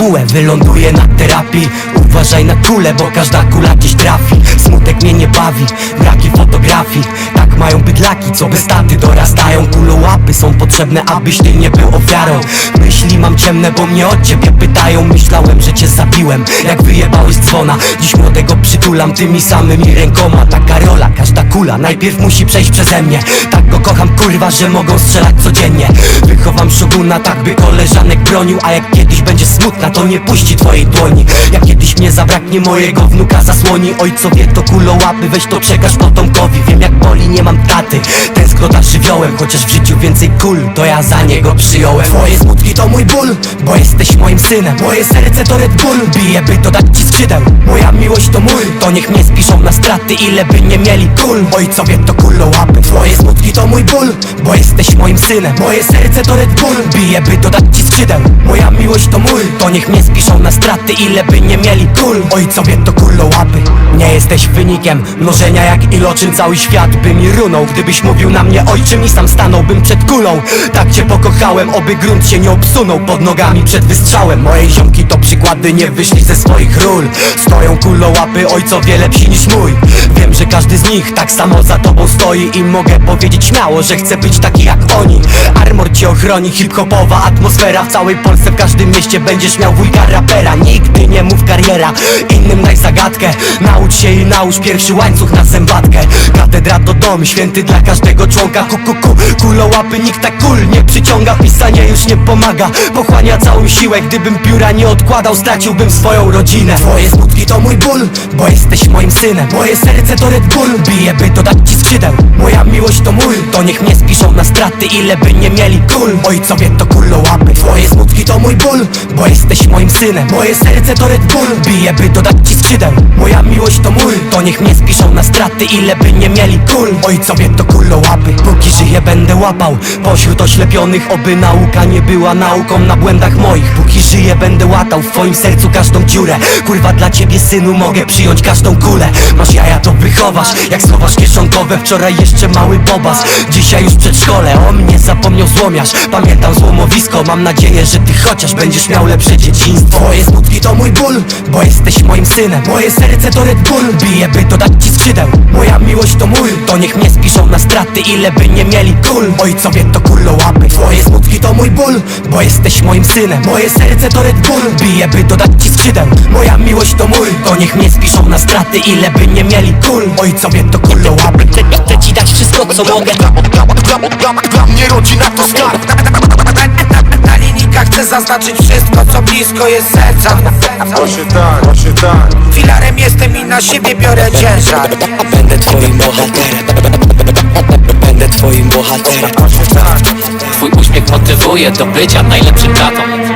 bułę Wyląduję na terapii. Uważaj na kulę, bo każda kula gdzieś trafi. Smutek mnie nie bawi, braki fotografii. Tak mają bydlaki, co bez taty dorastają. Kulołapy są potrzebne, abyś ty nie był ofiarą. Myśli ciemne, bo mnie od ciebie pytają. Myślałem, że cię zabiłem, jak wyjebałeś dzwona. Dziś młodego przytulam tymi samymi rękoma. Taka rola, każda kula najpierw musi przejść przeze mnie. Tak go kocham kurwa, że mogą strzelać codziennie. Wychowam szoguna tak by koleżanek bronił. A jak kiedyś będzie smutna to nie puści twojej dłoni. Jak kiedyś mnie zabraknie mojego wnuka zasłoni. Ojcowie to kulołapy, weź to przekaż potomkowi. Wiem jak boli, nie mam taty, tęsknota żywiołem Chociaż w życiu więcej kul, to ja za niego przyjąłem. Twoje smutki to mój ból, bo jesteś moim synem. Moje serce to Red Bull, bije by dodać ci skrzydeł. Moja miłość to mój, to niech mnie spiszą na straty Ile by nie mieli kul, ojcowie to kulołapy Twoje smutki to mój ból, bo jesteś moim synem. Moje serce to Red Bull, bije by dodać ci skrzydeł. Moja miłość to mój, to niech mnie spiszą na straty Ile by nie mieli kul, ojcowie to kulołapy Nie jesteś wynikiem mnożenia jak iloczyn. Cały świat by mi runął, gdybyś mówił na mnie ojczym I sam stanąłbym przed kulą. Tak cię pokochałem, oby grunt się nie obsunął. Pod nogami przed wystrzałem. Moje ziomki to przykłady, nie wyszli ze swoich ról. Stoją kulołapy, ojcowie lepsi niż mój. Wiem, że każdy z nich tak samo za tobą stoi I mogę powiedzieć śmiało, że chcę być taki jak oni. Armor cię ochroni, hip-hopowa atmosfera. W całej Polsce, w każdym mieście będziesz miał wujka rapera. Nigdy nie mów kariera, innym daj zagadkę Naucz się i nałóż pierwszy łańcuch na zębatkę. Katedra to dom, święty dla każdego członka. Ku, ku, ku, kulołapy, nikt tak kul nie przyciąga. Pisanie już nie pomaga, pochłania całą siłę. Gdybym pióra nie odkładał, straciłbym swoją rodzinę. Twoje smutki to mój ból, bo jesteś moim synem. Moje serce to Red Bull, bije by dodać ci skrzydeł. Moja miłość to mój, to niech mnie spiszą na straty Ile by nie mieli kul, ojcowie to kulołapy Twoje smutki to mój ból, bo jesteś moim synem. Moje serce to Red Bull, bije by dodać ci skrzydeł. Moja miłość to mój, to niech mnie spiszą na straty Ile by nie mieli kul, ojcowie to kulołapy Póki żyję będę łapał. Pośród oślepionych Oby nauka nie była nauką na błędach moich. Póki żyję będę łatał w twoim sercu każdą dziurę. Kurwa dla ciebie synu mogę przyjąć każdą kulę. Masz jaja to wychowasz, jak schowasz kieszonkowe Wczoraj jeszcze mały bobas, dzisiaj już przedszkole O mnie zapomniał złomiarz, pamiętam złomowisko Mam nadzieję, że ty chociaż będziesz miał lepsze dzieciństwo. Twoje smutki to mój ból, bo jesteś moim synem. Moje serce to Red Bull, bije by dodać ci skrzydeł. Moja miłość to mój, to niech mnie spiszą na straty Ile by nie mieli kul, ojcowie to kulołapy Twoje smutki to mój ból, bo jesteś moim synem. Moje serce to Red Bull, bije by dodać ci skrzydeł. Moja miłość to mój, to niech mnie spiszą na straty Ile by nie mieli kul, ojcowie to kulołapy Chcę, co mogę Dla, mnie rodzina to skarb. Na linijkach chcę zaznaczyć wszystko, co blisko jest serca. Właśnie tak, właśnie tak. Filarem jestem i na siebie biorę ciężar. Będę twoim bohaterem. Będę twoim bohaterem. Tak. Twój uśmiech motywuje do bycia najlepszym tatą